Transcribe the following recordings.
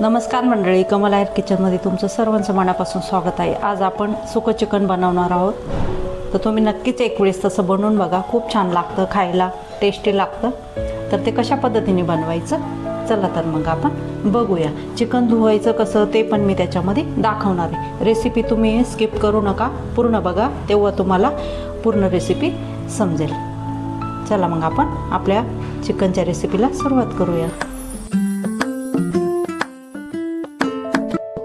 नमस्कार मंडळी कमल आयर किचनमध्ये तुमचं सर्वांचं मनापासून स्वागत आहे. आज आपण सुकं चिकन बनवणार आहोत. तर तुम्ही नक्कीच एक वेळेस तसं बनवून बघा. खूप छान लागतं खायला टेस्टी लागतं. तर ते कशा पद्धतीने बनवायचं? चला तर मग आपण बघूया. चिकन धुवायचं कसं ते पण मी त्याच्यामध्ये दाखवणार आहे. रेसिपी तुम्ही स्किप करू नका. पूर्ण बघा तेव्हा तुम्हाला पूर्ण रेसिपी समजेल. चला मग आपण आपल्या चिकनच्या रेसिपीला सुरुवात करूया.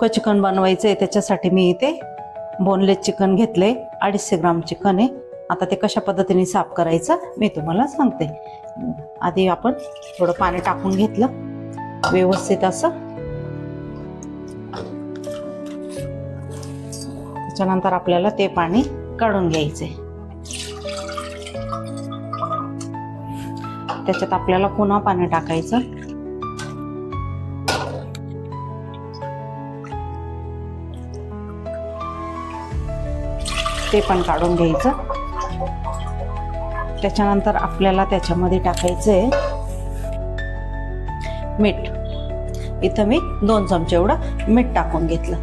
सुकं चिकन बनवायचं आहे त्याच्यासाठी मी इथे बोनलेस चिकन घेतले अडीचशे ग्राम चिकन आहे. आता ते कशा पद्धतीने साफ करायचं मी तुम्हाला सांगते. आधी आपण थोडं पाणी टाकून घेतलं. व्यवस्थित असं. त्याच्यानंतर आपल्याला ते पाणी काढून घ्यायचे त्याच्यात आपल्याला पुन्हा पाणी टाकायचं. ते पण काढून घ्यायचं. त्याच्यानंतर आपल्याला त्याच्यामध्ये टाकायचं आहे मीठ. इथं मी दोन चमचे एवढं मीठ टाकून घेतलं.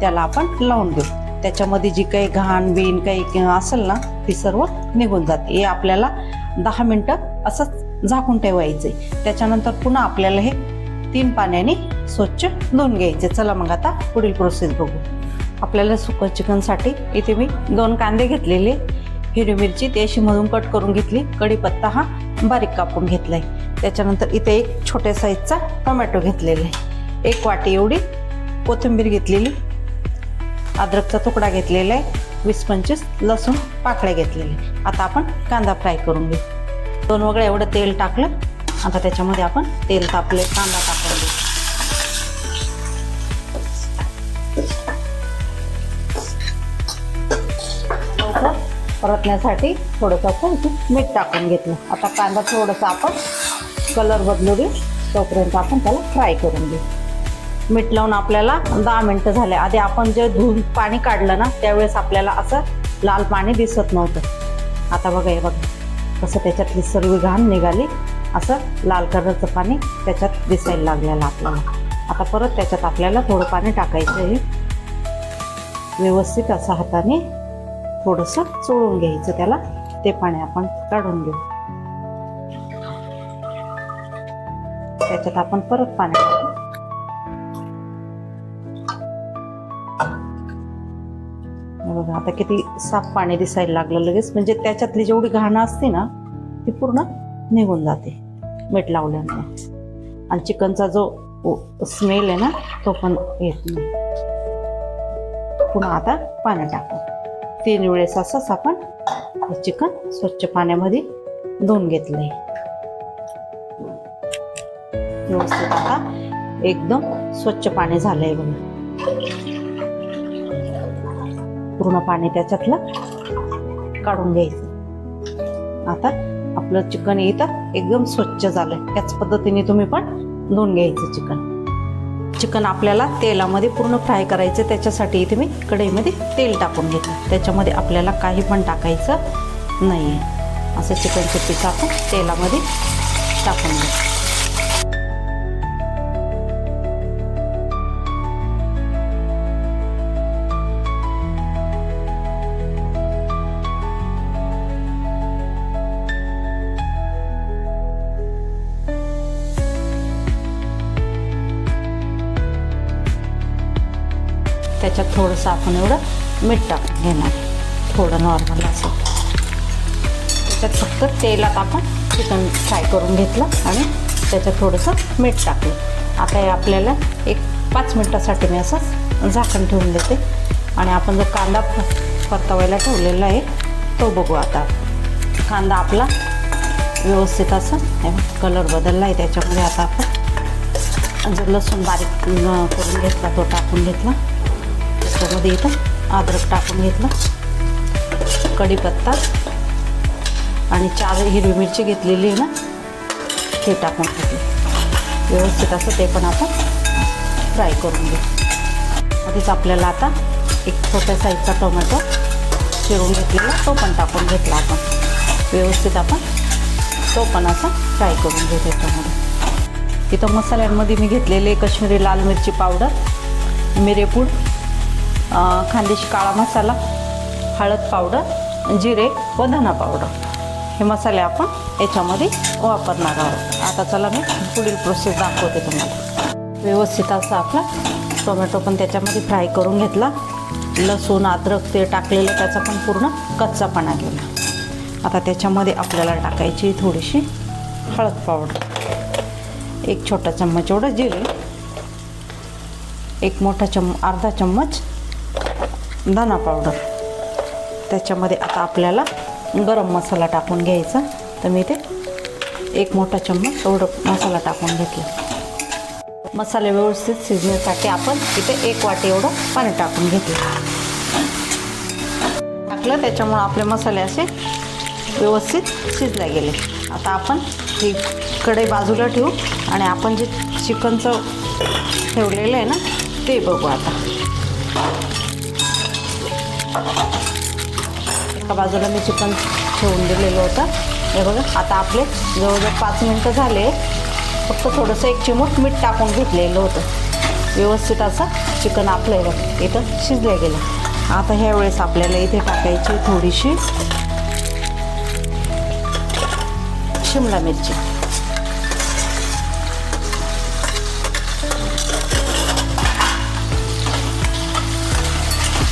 त्याला आपण लावून घेऊ. त्याच्यामध्ये जी काही घाण बीन काही असेल ना ती सर्व निघून जाते. हे आपल्याला दहा मिनटं असंच झाकून ठेवायचं आहे त्याच्यानंतर पुन्हा आपल्याला हे तीन पाण्याने स्वच्छ धुवून घ्यायचे चला मग आता पुढील प्रोसेस बघू. आपल्याला सुकं चिकनसाठी इथे मी दोन कांदे घेतलेले. हिरवी मिरची ती अशी मधून कट करून घेतली. कढीपत्ता हा बारीक कापून घेतला आहे त्याच्यानंतर इथे एक छोट्या साईजचा टोमॅटो घेतलेला आहे. एक वाटी एवढी कोथिंबीर घेतलेली. अद्रकचा तुकडा घेतलेला आहे. वीस पंचवीस लसूण पाकळ्या घेतलेले आता आपण कांदा फ्राय करून घेऊ. दोन वगळ्या एवढं तेल टाकलं. आता त्याच्यामध्ये आपण तेल तापले कांदा टाकून परतण्यासाठी थोडंसं आपण मीठ टाकून घेतलं. आता कांदा थोडंसं आपण कलर बदलू देऊ तोपर्यंत आपण त्याला फ्राय करून घेऊ. मीठ लावून आपल्याला दहा मिनटं झाले. आधी आपण जे धुवून पाणी काढलं ना त्यावेळेस आपल्याला असं लाल पाणी दिसत नव्हतं. आता बघा हे बघा. कसं त्याच्यातली सर्व घाण निघाली. असं लाल कलरचं पाणी त्याच्यात दिसायला लागलेलं आपल्याला. आता परत त्याच्यात आपल्याला थोडं पाणी टाकायचं आहे व्यवस्थित असं हाताने थोडंसं चोळून घ्यायचं त्याला. ते पाणी आपण काढून घेऊ. त्याच्यात आपण परत पाणी टाकू. बघा आता किती साफ पाणी दिसायला लागलं लगेच. म्हणजे त्याच्यातली जेवढी घाणं असते ना ती पूर्ण निघून जाते मीठ लावल्यामुळे आणि चिकनचा जो स्मेल आहे ना तो पण येत नाही. पुन्हा आता पाणी टाकू. तीन वेळेस असंच आपण हे चिकन स्वच्छ पाण्यामध्ये धुवून घेतलंय. व्यवस्थित आता एकदम स्वच्छ पाणी झालंय बघा. पूर्ण पाणी त्याच्यातलं काढून घ्यायचं. आता आपलं चिकन इथं एकदम स्वच्छ झालंय. त्याच पद्धतीने तुम्ही पण धुवून घ्यायचं चिकन. चिकन आपल्याला तेलामध्ये पूर्ण फ्राय करायचं. त्याच्यासाठी इथे मी कढईमध्ये तेल टाकून घेतलं. त्याच्यामध्ये आपल्याला काही पण टाकायचं नाही आहे असं चिकनचे पीस आपण तेलामध्ये टाकून घेतो त्याच्यात थोडंसं आपण एवढं मीठ टाकून घेणार. थोडं नॉर्मल असं. त्याच्यात फक्त तेलात आपण चिकन फ्राय करून घेतलं आणि त्याच्यात थोडंसं मीठ टाकलं. आता हे आपल्याला एक पाच मिनटासाठी मी असं झाकण ठेवून देते. आणि आपण जो कांदा फ- परतवायला ठेवलेला आहे तो बघू आता. कांदा आपला व्यवस्थित असं कलर बदलला आहे. त्याच्यामध्ये आता आपण जो लसूण बारीक करून घेतला तो टाकून घेतला. त्याच्यामध्ये इथं अद्रक टाकून घेतलं. कढीपत्ता. आणि चार हिरवी मिरची घेतलेली आहे ना ते टाकून घेतली. व्यवस्थित असं ते पण आपण फ्राय करून घेऊ. आधीच आपल्याला आता एक छोट्या साईजचा टोमॅटो चिरून घेतलेला तो पण टाकून घेतला आपण. व्यवस्थित आपण तो पण असा फ्राय करून घेऊ त्याच्यामध्ये. इथं मसाल्यांमध्ये मी घेतलेले कश्मीरी लाल मिरची पावडर मिरेपूड खानदेशी काळा मसाला हळद पावडर जिरे व धना पावडर. हे मसाले आपण याच्यामध्ये वापरणार आहोत. आता चला मी पुढील प्रोसेस दाखवते तुम्हाला. व्यवस्थित असा आपला टोमॅटो पण त्याच्यामध्ये फ्राय करून घेतला. लसूण अद्रक ते टाकलेलं त्याचा पण पूर्ण कच्चापणा गेला. आता त्याच्यामध्ये आपल्याला टाकायची थोडीशी हळद पावडर. एक छोटा चम्मच एवढं जिरे. एक मोठा चम अर्धा चम्मच धना पावडर त्याच्यामध्ये आता आपल्याला गरम मसाला टाकून घ्यायचा. तर मी ते एक मोठा चम्मच एवढं मसाला टाकून घेतला. मसाले व्यवस्थित शिजण्यासाठी आपण इथे एक वाटी एवढं पाणी टाकून घेतलं. टाकलं त्याच्यामुळं आपले मसाले असे व्यवस्थित शिजले गेले. आता आपण ही कढई बाजूला ठेवू आणि आपण जे चिकनचं ठेवलेलं आहे ना ते बघू आता. एका बाजूला मी चिकन ठेवून दिलेलं होतं. हे बघा आता आपले जवळजवळ पाच मिनटं झाले. फक्त थोडंसं एक चिमूट मीठ टाकून घेतलेलं होतं. व्यवस्थित असं चिकन आपलं आहे बघ इथं शिजलं गेलं. आता ह्या वेळेस आपल्याला इथे टाकायची थोडीशी शिमला मिरची.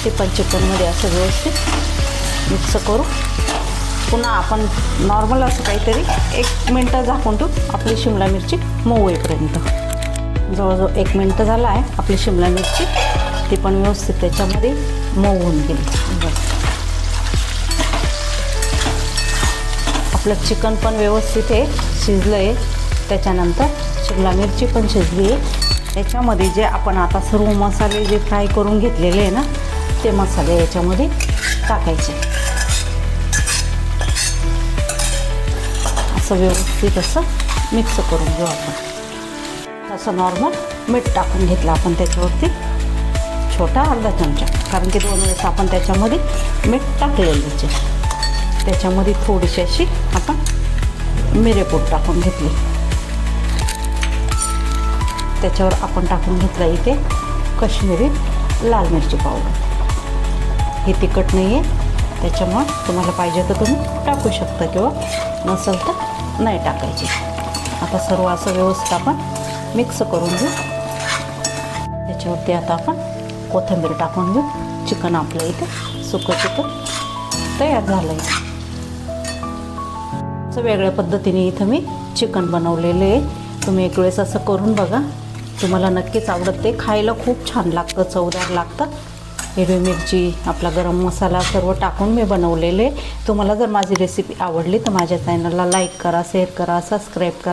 पण चिकनमध्ये असं व्यवस्थित मिक्स करू. पुन्हा आपण नॉर्मल असं काहीतरी एक मिनटं झाकून ठेवू. आपली शिमला मिरची मऊ येईपर्यंत जवळजवळ एक मिनटं झालं आहे आपली शिमला मिरची. ती पण व्यवस्थित त्याच्यामध्ये मऊ होऊन गेली. बघा. आपलं चिकन पण व्यवस्थित आहे शिजलं आहे त्याच्यानंतर शिमला मिरची पण शिजली आहे. त्याच्यामध्ये जे आपण आता सर्व मसाले जे फ्राय करून घेतलेले आहे ना ते मसाले याच्यामध्ये टाकायचे. असं व्यवस्थित असं मिक्स करून घेऊ आपण. असं नॉर्मल मीठ टाकून घेतलं आपण त्याच्यावरती. छोटा अर्धा चमचा. कारण की दोन वेळेस आपण त्याच्यामध्ये मीठ टाकलेलं आहे. त्याच्यामध्ये थोडीशी अशी आपण मिरेपूड टाकून घेतली. त्याच्यावर आपण टाकून घेतलं इथे कश्मीरी लाल मिरची पावडर. हे तिखट नाही आहे त्याच्यामुळं तुम्हाला पाहिजे तर तुम्ही टाकू शकता किंवा नसेल तर नाही टाकायची. आता सर्व असं व्यवस्थित आपण मिक्स करून घेऊ. त्याच्यावरती आता आपण कोथिंबीर टाकून घेऊ. चिकन आपलं इथे सुकं चिकन तयार झालं आहे असं वेगळ्या पद्धतीने इथं मी चिकन बनवलेलं आहे. तुम्ही एक वेळेस असं करून बघा. तुम्हाला नक्कीच आवडत. ते खायला खूप छान लागतं चवदार लागतं. हिरवी मिरची आपला गरम मसाला सर्व टाकून मी बनवलेले. तुम्हाला जर माझी रेसिपी आवडली तर माझ्या चॅनलला लाईक करा शेअर करा सबस्क्राईब करा.